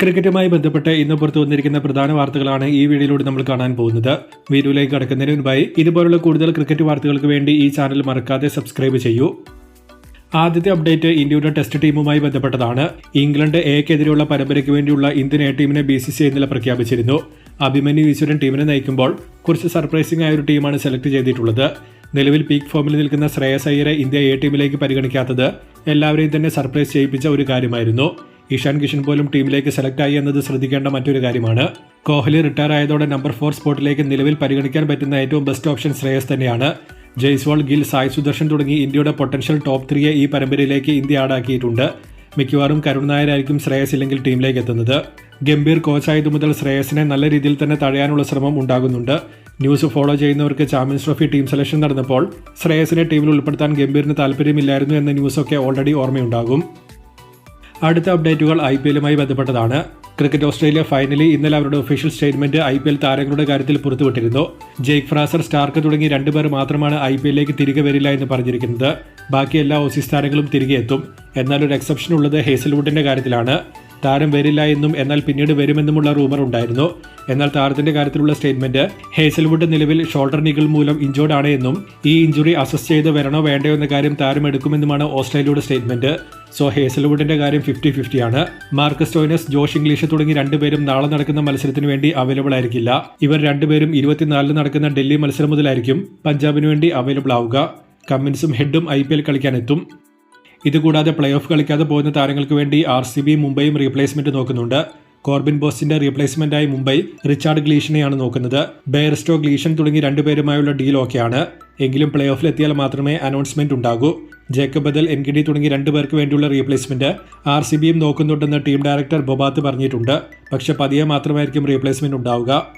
ക്രിക്കറ്റുമായി ബന്ധപ്പെട്ട് ഇന്ന് പുറത്തു വന്നിരിക്കുന്ന പ്രധാന വാർത്തകളാണ് ഈ വീഡിയോയിലൂടെ നമ്മൾ കാണാൻ പോകുന്നത്. വീഡിയോയിലേക്ക് കടക്കുന്നതിന് മുൻപായി ഇതുപോലുള്ള കൂടുതൽ ക്രിക്കറ്റ് വാർത്തകൾക്ക് വേണ്ടി ഈ ചാനൽ മറക്കാതെ സബ്സ്ക്രൈബ് ചെയ്യൂ. ആദ്യത്തെ അപ്ഡേറ്റ് ഇന്ത്യയുടെ ടെസ്റ്റ് ടീമുമായി ബന്ധപ്പെട്ടതാണ്. ഇംഗ്ലണ്ട് എക്കെതിരെയുള്ള പരമ്പരയ്ക്ക് വേണ്ടിയുള്ള ഇന്ത്യൻ എ ടീമിനെ ബി സി സി ഇന്നലെ പ്രഖ്യാപിച്ചിരുന്നു. അഭിമന്യു ഈശ്വരൻ ടീമിനെ നയിക്കുമ്പോൾ കുറച്ച് സർപ്രൈസിംഗ് ആയ ഒരു ടീമാണ് സെലക്ട് ചെയ്തിട്ടുള്ളത്. നിലവിൽ പീക്ക് ഫോമിൽ നിൽക്കുന്ന ശ്രേയസ് അയ്യരെ ഇന്ത്യ എ ടീമിലേക്ക് പരിഗണിക്കാത്തത് എല്ലാവരെയും തന്നെ സർപ്രൈസ് ചെയ്യിപ്പിച്ച ഒരു കാര്യമായിരുന്നു. ഇഷാൻ കിഷൻ പോലും ടീമിലേക്ക് സെലക്ട് ആയി എന്നത് ശ്രദ്ധിക്കേണ്ട മറ്റൊരു കാര്യമാണ്. കോഹ്ലി റിട്ടയർ ആയതോടെ നമ്പർ ഫോർ സ്പോട്ടിലേക്ക് നിലവിൽ പരിഗണിക്കാൻ പറ്റുന്ന ഏറ്റവും ബെസ്റ്റ് ഓപ്ഷൻ ശ്രേയസ് തന്നെയാണ്. ജയ്സ്വാൾ ഗിൽ സായ് സുദർശൻ തുടങ്ങി ഇന്ത്യയുടെ പൊട്ടൻഷ്യൽ ടോപ്പ് ത്രീയെ ഈ പരമ്പരയിലേക്ക് ഇന്ത്യ ആടാക്കിയിട്ടുണ്ട് മിക്കവാറും കരുൺ നായരായിരിക്കും ശ്രേയസ് ഇല്ലെങ്കിൽ ടീമിലേക്ക് എത്തുന്നത്. ഗംഭീർ കോച്ചായതു മുതൽ ശ്രേയസിനെ നല്ല രീതിയിൽ തന്നെ തടയാനുള്ള ശ്രമം ഉണ്ടാകുന്നുണ്ട്. ന്യൂസ് ഫോളോ ചെയ്യുന്നവർക്ക് ചാമ്പ്യൻസ് ട്രോഫി ടീം സെലക്ഷൻ നടന്നപ്പോൾ ശ്രേയസിനെ ടീമിൽ ഉൾപ്പെടുത്താൻ ഗംഭീറിന് താല്പര്യമില്ലായിരുന്നു എന്ന ന്യൂസൊക്കെ ഓൾറെഡി ഓർമ്മയുണ്ടാകും. അടുത്ത അപ്ഡേറ്റുകൾ ഐ പി എല്ലുമായി ബന്ധപ്പെട്ടതാണ്. ക്രിക്കറ്റ് ഓസ്ട്രേലിയ ഫൈനലി ഇന്നലെ അവരുടെ official statement I P L താരങ്ങളുടെ കാര്യത്തിൽ പുറത്തുവിട്ടിരുന്നു. ജെയ്ക്ക് ഫ്രാസർ സ്റ്റാർക്ക് തുടങ്ങി രണ്ടുപേർ മാത്രമാണ് ഐ പി എല്ലിലേക്ക് തിരികെ വരില്ല എന്ന് പറഞ്ഞിരിക്കുന്നത്. ബാക്കി എല്ലാ ഓസീസ് താരങ്ങളും തിരികെ എത്തും. എന്നാൽ ഒരു എക്സെപ്ഷൻ ഉള്ളത് ഹേസൽവുഡിന്റെ കാര്യത്തിലാണ്. താരം വരില്ല എന്നും എന്നാൽ പിന്നീട് വരുമെന്നുമുള്ള റൂമർ ഉണ്ടായിരുന്നു. എന്നാൽ താരത്തിന്റെ കാര്യത്തിലുള്ള സ്റ്റേറ്റ്മെന്റ് ഹേസൽവുഡ് നിലവിൽ ഷോൾഡർ നികൾ മൂലം ഇഞ്ചോർഡ് ആണ് എന്നും ഈ ഇഞ്ചുറി അസസ് ചെയ്ത് വരണോ വേണ്ടയോ എന്ന കാര്യം താരം എടുക്കുമെന്നുമാണ് ഓസ്ട്രേലിയയുടെ സ്റ്റേറ്റ്മെന്റ്. സോ ഹേസൽവുഡിന്റെ കാര്യം ഫിഫ്റ്റി ഫിഫ്റ്റിയാണ് മാർക്കസ് ടോയിനസ് ജോഷ് ഇംഗ്ലീഷ് തുടങ്ങി രണ്ടുപേരും നാളെ നടക്കുന്ന മത്സരത്തിന് വേണ്ടി അവൈലബിൾ ആയിരിക്കില്ല. ഇവർ രണ്ടുപേരും ഇരുപത്തിനാലിന് നടക്കുന്ന ഡൽഹി മത്സരം മുതലായിരിക്കും പഞ്ചാബിന് വേണ്ടി അവൈലബിൾ ആവുക. കമ്മിൻസും ഹെഡും ഐ പി എൽ കളിക്കാനെത്തും. ഇതുകൂടാതെ പ്ലേ ഓഫ് കളിക്കാതെ പോകുന്ന താരങ്ങൾക്ക് വേണ്ടി ആർ സി ബി മുംബൈയും റീപ്ലേസ്മെന്റ് നോക്കുന്നുണ്ട്. കോർബിൻ ബോസിന്റെ റീപ്ലേസ്മെന്റായി മുംബൈ റിച്ചാർഡ് ഗ്ലീഷനെയാണ് നോക്കുന്നത്. ബെയർസ്റ്റോ ഗ്ലീഷൻ തുടങ്ങി രണ്ടുപേരുമായുള്ള ഡീൽ ഓക്കെയാണ് എങ്കിലും പ്ലേ ഓഫിലെത്തിയാൽ മാത്രമേ അനൗൺസ്മെന്റ് ഉണ്ടാകൂ. ജേക്കബ് ബദൽ എൻഗിഡി തുടങ്ങി രണ്ടുപേർക്ക് വേണ്ടിയുള്ള റീപ്ലേസ്മെന്റ് ആർ സി ബിയും നോക്കുന്നുണ്ടെന്ന് ടീം ഡയറക്ടർ ബൊബാത്ത് പറഞ്ഞിട്ടുണ്ട്. പക്ഷെ പതിയെ മാത്രമായിരിക്കും റീപ്ലേസ്മെന്റ് ഉണ്ടാവുക.